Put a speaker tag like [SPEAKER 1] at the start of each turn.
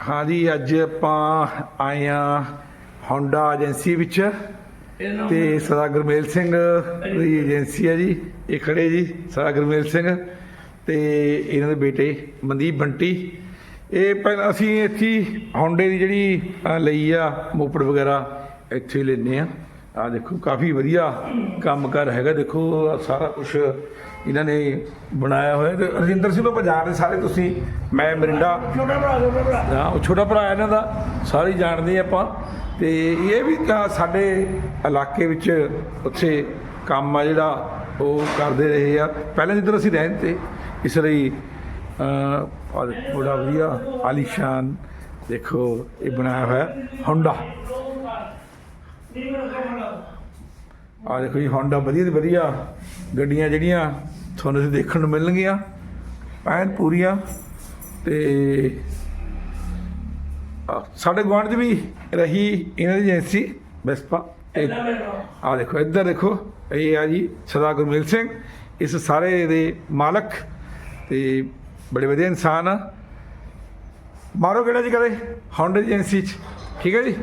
[SPEAKER 1] ਹਾਂ ਜੀ ਅੱਜ ਆਪਾਂ ਆਏ ਆ ਹੋਂਡਾ ਏਜੰਸੀ ਵਿੱਚ ਤੇ ਸਰਦਾਰ ਗੁਰਮੇਲ ਸਿੰਘ ਦੀ ਏਜੰਸੀ ਹੈ ਜੀ ਇਹ ਖੜੇ ਜੀ ਸਰਦਾਰ ਗੁਰਮੇਲ ਸਿੰਘ ਤੇ ਇਹਨਾਂ ਦੇ ਬੇਟੇ ਮਨਦੀਪ ਬੰਟੀ। ਇਹ ਪਹਿਲਾਂ ਅਸੀਂ ਇੱਥੇ ਹੋਂਡੇ ਦੀ ਜਿਹੜੀ ਲਈ ਆ ਮੋਪੜ ਵਗੈਰਾ ਇੱਥੇ ਲੈਨੇ ਆ ਆ ਦੇਖੋ ਕਾਫੀ ਵਧੀਆ ਕੰਮ ਕਰ ਹੈਗਾ। ਦੇਖੋ ਸਾਰਾ ਕੁਝ ਇਹਨਾਂ ਨੇ ਬਣਾਇਆ ਹੋਇਆ। ਤੇ ਰਜਿੰਦਰ ਸਿੰਘ ਨੂੰ ਪਛਾਣਦੇ ਸਾਰੇ ਤੁਸੀਂ ਮੈਂ ਮਰਿੰਡਾ
[SPEAKER 2] ਛੋਟਾ ਭਰਾ ਛੋਟਾ ਭਰਾ।
[SPEAKER 1] ਹਾਂ ਉਹ ਛੋਟਾ ਭਰਾ ਇਹਨਾਂ ਦਾ ਸਾਰੇ ਜਾਣਦੇ ਆਪਾਂ। ਤੇ ਇਹ ਵੀ ਤਾਂ ਸਾਡੇ ਇਲਾਕੇ ਵਿੱਚ ਉੱਥੇ ਕੰਮ ਆ ਜਿਹੜਾ ਉਹ ਕਰਦੇ ਰਹੇ ਆ। ਪਹਿਲਾਂ ਜਿੱਧਰ ਅਸੀਂ ਰਹਿੰਦੇ ਤੇ ਇਸ ਲਈ ਦੇਖੋ, ਬੜਾ ਵਧੀਆ ਆਲੀਸ਼ਾਨ ਦੇਖੋ ਇਹ ਬਣਾਇਆ ਹੋਇਆ ਹੋਂਡਾ ਆ ਦੇਖੋ ਜੀ ਹੋਂਡਾ ਵਧੀਆ ਤੇ ਵਧੀਆ ਗੱਡੀਆਂ ਜਿਹੜੀਆਂ ਤੁਹਾਨੂੰ ਇੱਥੇ ਦੇਖਣ ਨੂੰ ਮਿਲਣਗੀਆਂ ਐਨ ਪੂਰੀਆਂ ਤੇ ਸਾਡੇ ਗੁਆਂਢ 'ਚ ਵੀ ਰਹੀ ਇਹਨਾਂ ਦੀ ਏਜੰਸੀ ਵੈਸਪਾ ਆ ਦੇਖੋ ਇੱਧਰ ਦੇਖੋ ਇਹ ਆ ਜੀ ਸਰਦਾਰ ਗੁਰਮੇਲ ਸਿੰਘ ਇਸ ਸਾਰੇ ਦੇ ਮਾਲਕ ਤੇ ਬੜੇ ਵਧੀਆ ਇਨਸਾਨ ਆ। ਮਾਰੋ ਕਿਹੜਾ ਜੀ ਕਦੇ ਹੋਂਡਾ ਏਜੰਸੀ 'ਚ ਠੀਕ ਹੈ ਜੀ?